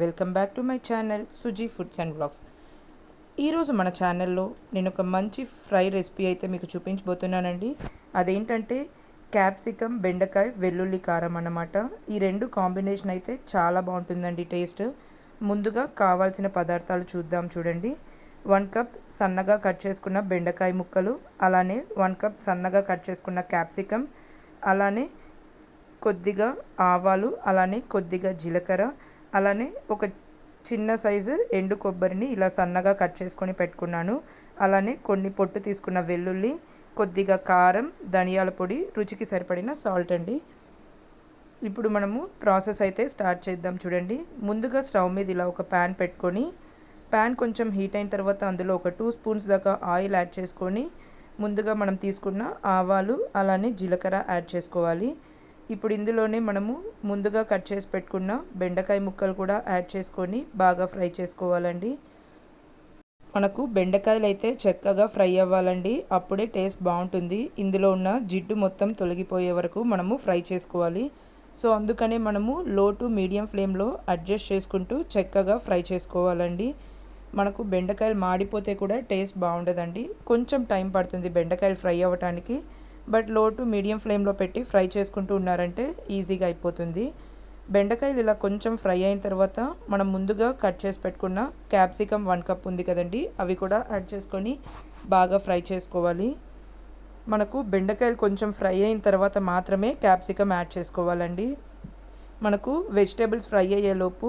Welcome back to my channel Suji foods and vlogs. ఈరోజు మన ఛానల్లో నేను ఒక మంచి ఫ్రై రెసిపీ అయితే మీకు చూపించబోతున్నానండి. అదేంటంటే క్యాప్సికమ్ బెండకాయ వెల్లుల్లి కారం అన్నమాట. ఈ రెండు కాంబినేషన్ అయితే చాలా బాగుంటుందండి టేస్ట్. ముందుగా కావాల్సిన పదార్థాలు చూద్దాం చూడండి. వన్ కప్ సన్నగా కట్ చేసుకున్న బెండకాయ ముక్కలు అలానే వన్ కప్ సన్నగా కట్ చేసుకున్న క్యాప్సికమ్ అలానే కొద్దిగా ఆవాలు అలానే కొద్దిగా జీలకర్ర అలానే ఒక చిన్న సైజు ఎండు కొబ్బరిని ఇలా సన్నగా కట్ చేసుకొని పెట్టుకున్నాను. అలానే కొన్ని పొట్టు తీసుకున్న వెల్లుల్లి కొద్దిగా కారం ధనియాల పొడి రుచికి సరిపడిన సాల్ట్ అండి. ఇప్పుడు మనము ప్రాసెస్ అయితే స్టార్ట్ చేద్దాం చూడండి. ముందుగా స్టవ్ మీద ఇలా ఒక ప్యాన్ పెట్టుకొని ప్యాన్ కొంచెం హీట్ అయిన తర్వాత అందులో ఒక టూ స్పూన్స్ దాకా ఆయిల్ యాడ్ చేసుకొని ముందుగా మనం తీసుకున్న ఆవాలు అలానే జీలకర్ర యాడ్ చేసుకోవాలి. ఇప్పుడు ఇందులోనే మనము ముందుగా కట్ చేసి పెట్టుకున్న బెండకాయ ముక్కలు కూడా యాడ్ చేసుకొని బాగా ఫ్రై చేసుకోవాలండి. మనకు బెండకాయలు అయితే చక్కగా ఫ్రై అవ్వాలండి. అప్పుడే టేస్ట్ బాగుంటుంది. ఇందులో ఉన్న జిడ్డు మొత్తం తొలగిపోయే వరకు మనము ఫ్రై చేసుకోవాలి. సో అందుకనే మనము లో టు మీడియం ఫ్లేమ్లో అడ్జస్ట్ చేసుకుంటూ చక్కగా ఫ్రై చేసుకోవాలండి. మనకు బెండకాయలు మాడిపోతే కూడా టేస్ట్ బాగుండదండి. కొంచెం టైం పడుతుంది బెండకాయలు ఫ్రై అవ్వటానికి. బట్లో టు మీడియం ఫ్లేమ్లో పెట్టి ఫ్రై చేసుకుంటూ ఉన్నారంటే ఈజీగా అయిపోతుంది. బెండకాయలు ఇలా కొంచెం ఫ్రై అయిన తర్వాత మనం ముందుగా కట్ చేసి పెట్టుకున్న క్యాప్సికమ్ వన్ కప్ ఉంది కదండి అవి కూడా యాడ్ చేసుకొని బాగా ఫ్రై చేసుకోవాలి. మనకు బెండకాయలు కొంచెం ఫ్రై అయిన తర్వాత మాత్రమే క్యాప్సికమ్ యాడ్ చేసుకోవాలండి. మనకు వెజిటేబుల్స్ ఫ్రై అయ్యేలోపు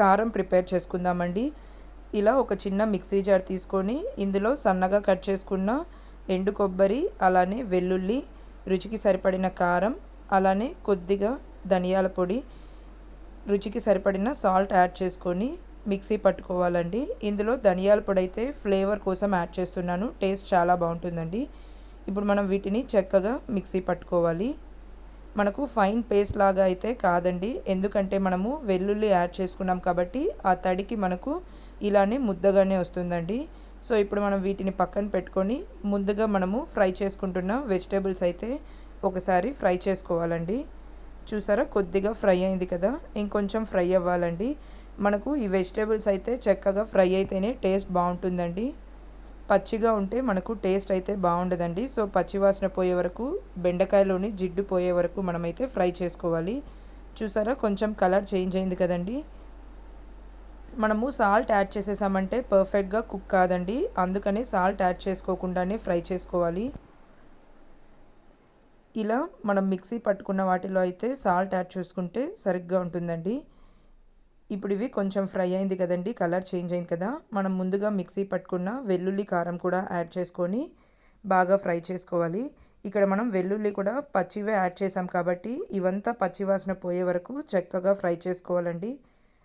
కారం ప్రిపేర్ చేసుకుందామండి. ఇలా ఒక చిన్న మిక్సీ జార్ తీసుకొని ఇందులో సన్నగా కట్ చేసుకున్న ఎండు కొబ్బరి అలానే వెల్లుల్లి రుచికి సరిపడిన కారం అలానే కొద్దిగా ధనియాల పొడి రుచికి సరిపడిన సాల్ట్ యాడ్ చేసుకొని మిక్సీ పట్టుకోవాలండి. ఇందులో ధనియాల పొడి అయితే ఫ్లేవర్ కోసం యాడ్ చేస్తున్నాను. టేస్ట్ చాలా బాగుంటుందండి. ఇప్పుడు మనం వీటిని చక్కగా మిక్సీ పట్టుకోవాలి. మనకు ఫైన్ పేస్ట్ లాగా అయితే కాదండి. ఎందుకంటే మనము వెల్లుల్లి యాడ్ చేసుకున్నాం కాబట్టి ఆ తడికి మనకు ఇలానే ముద్దగానే వస్తుందండి. సో ఇప్పుడు మనం వీటిని పక్కన పెట్టుకొని ముందుగా మనము ఫ్రై చేసుకుంటున్న వెజిటేబుల్స్ అయితే ఒకసారి ఫ్రై చేసుకోవాలండి. చూసారా? కొద్దిగా ఫ్రై అయింది కదా? ఇంకొంచెం ఫ్రై అవ్వాలండి. మనకు ఈ వెజిటేబుల్స్ అయితే చక్కగా ఫ్రై అయితేనే టేస్ట్ బాగుంటుందండి. పచ్చిగా ఉంటే మనకు టేస్ట్ అయితే బాగుండదండి. సో పచ్చివాసన పోయే వరకు బెండకాయలోని జిడ్డు పోయే వరకు మనమైతే ఫ్రై చేసుకోవాలి. చూసారా? కొంచెం కలర్ చేంజ్ అయింది కదండి. మనము సాల్ట్ యాడ్ చేసేసామంటే పర్ఫెక్ట్గా కుక్ కాదండి. అందుకని సాల్ట్ యాడ్ చేసుకోకుండానే ఫ్రై చేసుకోవాలి. ఇలా మనం మిక్సీ పట్టుకున్న వాటిలో అయితే సాల్ట్ యాడ్ చేసుకుంటే సరిగ్గా ఉంటుందండి. ఇప్పుడు ఇవి కొంచెం ఫ్రై అయింది కదండి కలర్ చేంజ్ అయింది కదా. మనం ముందుగా మిక్సీ పట్టుకున్న వెల్లుల్లి కారం కూడా యాడ్ చేసుకొని బాగా ఫ్రై చేసుకోవాలి. ఇక్కడ మనం వెల్లుల్లి కూడా పచ్చివే యాడ్ చేసాం కాబట్టి ఇవంతా పచ్చివాసన పోయే వరకు చక్కగా ఫ్రై చేసుకోవాలండి.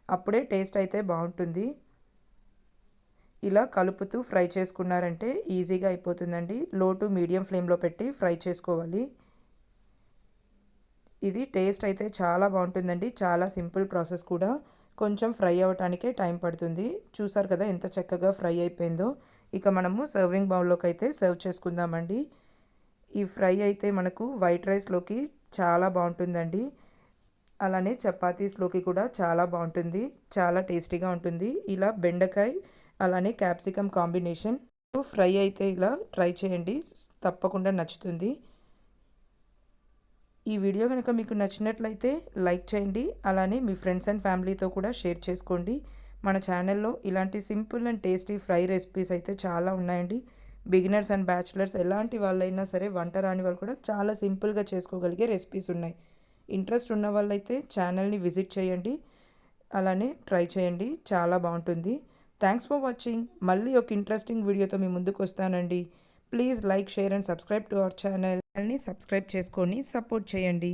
అప్పుడే టేస్ట్ అయితే బాగుంటుంది. ఇలా కలుపుతూ ఫ్రై చేసుకున్నారంటే ఈజీగా అయిపోతుందండి. లో టు మీడియం ఫ్లేమ్లో పెట్టి ఫ్రై చేసుకోవాలి. ఇది టేస్ట్ అయితే చాలా బాగుంటుందండి. చాలా సింపుల్ ప్రాసెస్ కూడా. కొంచెం ఫ్రై అవ్వటానికే టైం పడుతుంది. చూసారు కదా ఎంత చక్కగా ఫ్రై అయిపోయిందో. ఇక మనము సర్వింగ్ బౌల్లోకి అయితే సర్వ్ చేసుకుందామండి. ఈ ఫ్రై అయితే మనకు వైట్ రైస్లోకి చాలా బాగుంటుందండి. అలానే చపాతీస్లోకి కూడా చాలా బాగుంటుంది చాలా టేస్టీగా ఉంటుంది. ఇలా బెండకాయ అలానే క్యాప్సికమ్ కాంబినేషన్ ఫ్రై అయితే ఇలా ట్రై చేయండి. తప్పకుండా నచ్చుతుంది. ఈ వీడియో కనుక మీకు నచ్చినట్లయితే లైక్ చేయండి. అలానే మీ ఫ్రెండ్స్ అండ్ ఫ్యామిలీతో కూడా షేర్ చేసుకోండి. మన ఛానల్లో ఇలాంటి simple and tasty fry recipes అయితే చాలా ఉన్నాయండి. బిగినర్స్ అండ్ బ్యాచిలర్స్ ఎలాంటి వాళ్ళైనా సరే వంట రాని వాళ్ళు కూడా చాలా సింపుల్గా చేసుకోగలిగే రెసిపీస్ ఉన్నాయి. ఇంట్రెస్ట్ ఉన్న వాళ్ళైతే ఛానల్ని విజిట్ చేయండి. అలానే ట్రై చేయండి. చాలా బాగుంటుంది. థ్యాంక్స్ ఫర్ వాచింగ్ మళ్ళీ ఒక ఇంట్రెస్టింగ్ వీడియోతో మీ ముందుకు వస్తానండి. Please like share and subscribe to our ఛానల్ని సబ్స్క్రైబ్ చేసుకొని సపోర్ట్ చేయండి.